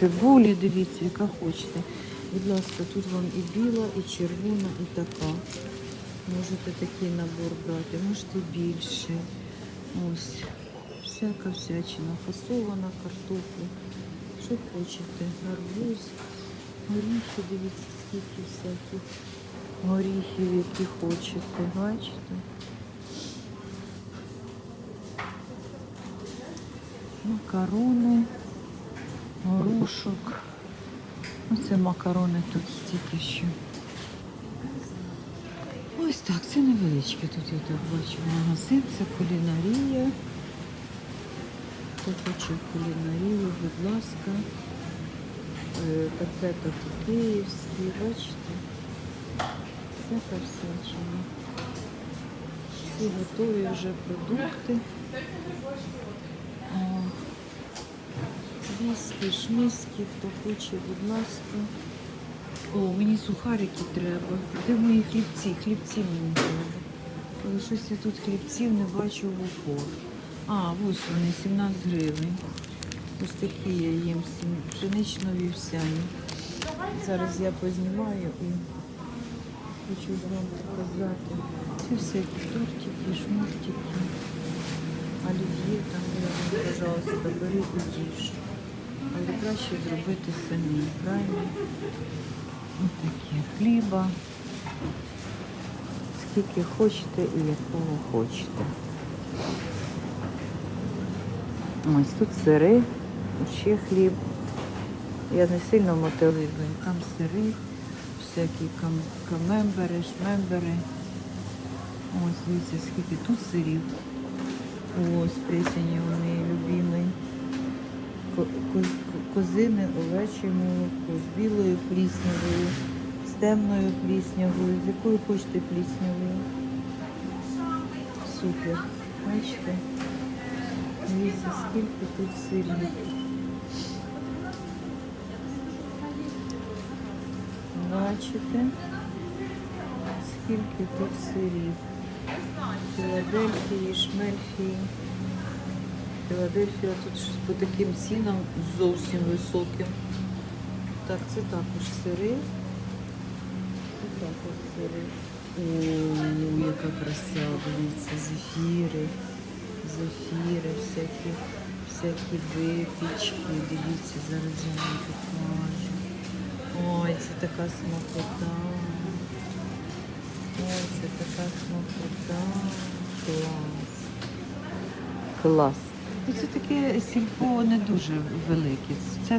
цибулі, дивіться, яка хочете. Будь ласка, тут вам і біла, і червона, і така. Можете такий набор брати, можете більше. Ось. Всяка всячина. Фасована картопля. Що хочете? Гарбуз, горіхи, дивіться, скільки всяких горіхів, які хочете. Бачите? Макарони, горошок. Оце макарони тут стільки що. Ось так, це невеличке тут я так бачу магазин, це кулінарія. Хто хоче кулінарію, будь ласка. Е, Котлета київські, бачите? Всяка всячина. Всі готові вже продукти. О, Віскі, шмиски, хто хоче, будь ласка. О, мені сухарики треба. Де мої хлібці? Хлібці мені треба. Але щось я тут хлібців не бачу в упор. А, ось вони, 17 гривень. Ось такі я їм сім- пшенично-вівсяні. Зараз я познімаю і хочу вам показати. Це всякі тортики, шмуртики. Олів'є там, я вам, пожалуйста, бери і їж. Але краще зробити самі, правильно? Ось такі хліба. Скільки хочете і якого хочете. Ось тут сири, ще хліб. Я не сильно мотиливий. Там сири, всякі кам- камембери, шмембери. Ось дивіться, скільки тут сирів. Ось плесені вони любимий. Ко- ко- молоко з білою пліснявою, з темною пліснявою, з якою хочете пліснявою. Супер. Бачите? Дивіться, скільки тут сирів. Бачите? Скільки тут сирів. Філадельфії, шмельфії. Філадельфія тут по таким цінам зовсім високим. Так, це також сири. Це також сири. О, яка краса, дивіться, зефіри, зефіри, всякі, всякі випічки. Дивіться, зараз я вам покажу. Ой, це така смакота. Ой, це така смакота. Клас. Клас. Це таке сільпо не дуже велике. Це